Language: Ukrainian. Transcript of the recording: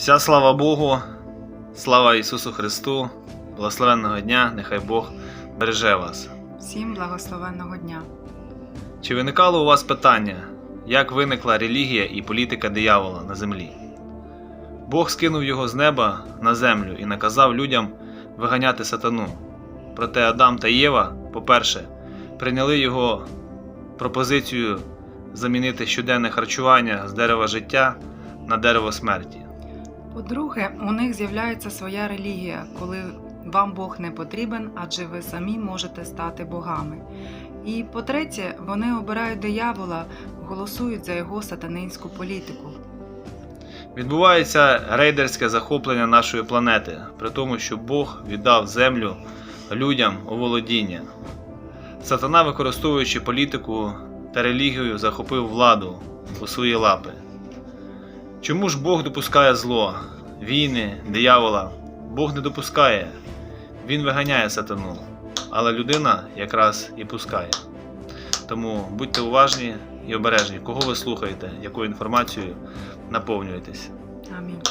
Вся слава Богу, слава Ісусу Христу, благословенного дня, нехай Бог береже вас. Всім благословенного дня. Чи виникало у вас питання, як виникла релігія і політика диявола на землі? Бог скинув його з неба на землю і наказав людям виганяти сатану. Проте Адам та Єва, по-перше, прийняли його пропозицію замінити щоденне харчування з дерева життя на дерево смерті. По-друге, у них з'являється своя релігія, коли вам Бог не потрібен, адже ви самі можете стати богами. І по-третє, вони обирають диявола, голосують за його сатанинську політику. Відбувається рейдерське захоплення нашої планети, при тому, що Бог віддав землю людям у володіння. Сатана, використовуючи політику та релігію, захопив владу у свої лапи. Чому ж Бог допускає зло, війни, диявола? Бог не допускає, Він виганяє сатану, але людина якраз і пускає. Тому будьте уважні і обережні, кого ви слухаєте, якою інформацією наповнюєтесь. Амінь.